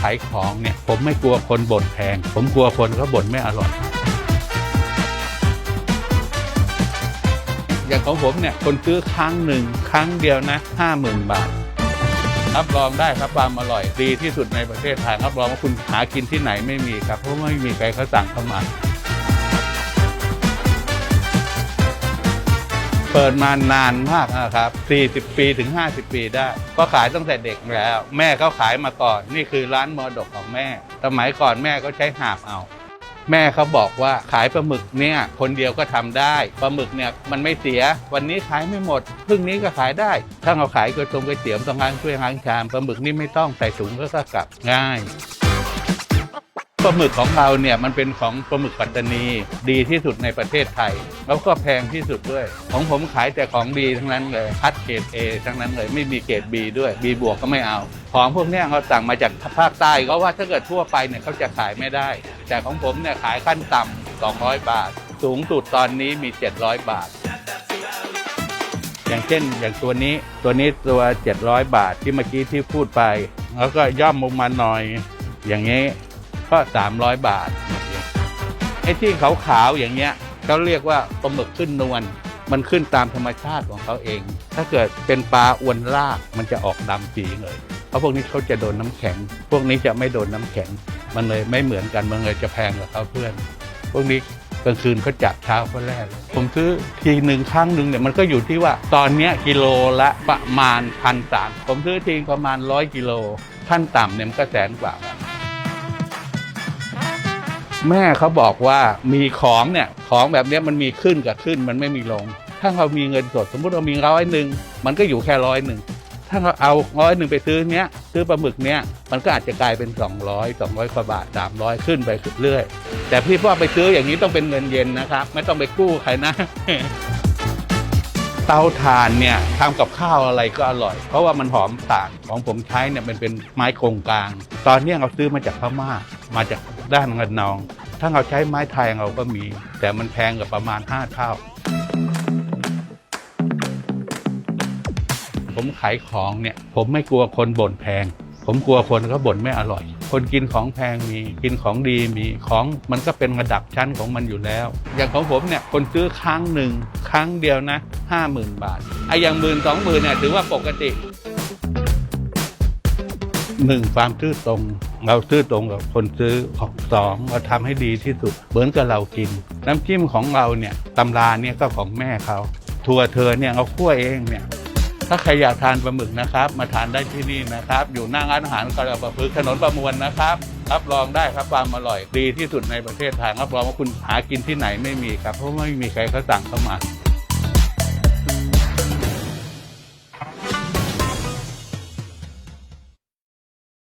ขายของเนี่ย ผมไม่กลัวคนบ่นแพง ผมกลัวคนเขาบ่นไม่อร่อย อย่างของผมเนี่ย คนซื้อครั้งหนึ่งครั้งเดียวนะห้าหมื่นบาท รับรองได้ครับความอร่อย ดีที่สุดในประเทศไทยรับรองว่าคุณหากินที่ไหนไม่มีครับเพราะไม่มีใครเขาสั่งเข้ามา เปิดมานานมากนะครับ 40 ปีถึง 50 ปีได้ ก็ขายตั้งแต่เด็กแล้ว แม่เขาขายมาก่อน นี่คือร้านมรดกของแม่ สมัยก่อนแม่ก็ใช้หาบเอา แม่เขาบอกว่าขายปลาหมึกเนี่ยคนเดียวก็ทำได้ ปลาหมึกเนี่ยมันไม่เสีย วันนี้ขายไม่หมด พรุ่งนี้ก็ขายได้ ถ้าเราขายก๋วยตงก๋วยเตี๋ยวต้องล้างถ้วยล้างชาม ปลาหมึกนี่ไม่ต้องใส่ถุงก็กลับง่าย ลาหมึกของเราเนี่ยมันเป็นของปลาหมึกปัตตานี ดีที่สุดในประเทศไทย แล้วก็แพงที่สุดด้วย ของผมขายแต่ของดีทั้งนั้นเลยคัดเกรด A ทั้งนั้นเลยไม่มีเกรด B ด้วย B บวกก็ไม่เอา ของพวกเนี้ยเขาสั่งมาจากภาคใต้ก็ว่าถ้าเกิดทั่วไปเนี่ยเขาจะขายไม่ได้ แต่ของผมเนี่ยขายขั้นต่ำ200 บาท สูงสุดตอนนี้มี 700 บาทอย่างเช่นอย่างตัวนี้ตัวนี้ตัว 700 บาทที่เมื่อกี้ที่พูดไป แล้วก็ย่อมลงมาหน่อย อย่างนี้ ก็ 300 บาทไอ้ที่ขาวๆอย่างเงี้ยเขาเรียกว่าปลาหมึกขึ้นนวลมันขึ้นตามธรรมชาติของเขาเอง ถ้าเกิดเป็นปลาอวนลากมันจะออกดำสีเลย เพราะพวกนี้เขาจะโดนน้ำแข็ง พวกนี้จะไม่โดนน้ำแข็ง มันเลยไม่เหมือนกันมันเลยจะแพงกว่าเขาเพื่อน พวกนี้กลางคืนเขาจับเช้าเขาแรก ผมซื้อทีหนึ่งครั้งหนึ่งเนี่ยมันก็อยู่ที่ว่าตอนนี้กิโลละประมาณพันสามผมซื้อทีประมาณร้อยกิโลขั้นต่ำเนี่ยมันก็แสนกว่า แม่เขาบอกว่ามีของเนี่ยของแบบนี้มันมีขึ้นกับขึ้นมันไม่มีลง ถ้าเรามีเงินสดสมมติเรามีร้อยหนึ่งมันก็อยู่แค่ร้อยหนึ่งถ้าเราเอาร้อยหนึ่งไปซื้อเนี้ยซื้อปลาหมึกเนี้ยมันก็อาจจะกลายเป็น 200 200กว่าบาท 300 ขึ้นไปเรื่อยแต่พี่พ่อไปซื้ออย่างนี้ต้องเป็นเงินเย็นนะครับ ไม่ต้องไปกู้ใครนะ เตาถ่านเนี่ยทำกับข้าวอะไรก็อร่อย เพราะว่ามันหอมต่างของผมใช้เนี่ยมันเป็นไม้โครงกลาง ตอนนี้เราซื้อมาจากพม่ามาจาก ด้านเงินนอง ถ้าเราใช้ไม้ไทยเราก็มี แต่มันแพงกว่าประมาณ 5 เท่า ผมขายของเนี่ย ผมไม่กลัวคนบ่นแพง ผมกลัวคนเขาบ่นไม่อร่อย คนกินของแพงมี กินของดีมี ของมันก็เป็นระดับชั้นของมันอยู่แล้ว อย่างของผมเนี่ย คนซื้อครั้งหนึ่งครั้งเดียวนะห้าหมื่นบาท ไอ้อย่างหมื่นสองหมื่นเนี่ยถือว่าปกติ หนึ่งความซื่อตรง เราซื่อตรงกับคนซื้อของสองเราทำให้ดีที่สุดเหมือนกับเรากิน น้ำจิ้มของเราเนี่ยตำราเนี่ยก็ของแม่เขาทัวเธอเนี่ยเราคั่วเองเนี่ยถ้าใครอยากทานปลาหมึกนะครับ มาทานได้ที่นี่นะครับ อยู่หน้าร้านอาหารกระประพฤกถนนประมวลนะครับ รับรองได้ครับความอร่อยดีที่สุดในประเทศไทยรับรองว่าคุณหากินที่ไหนไม่มีครับเพราะไม่มีใครเขาสั่งเข้ามา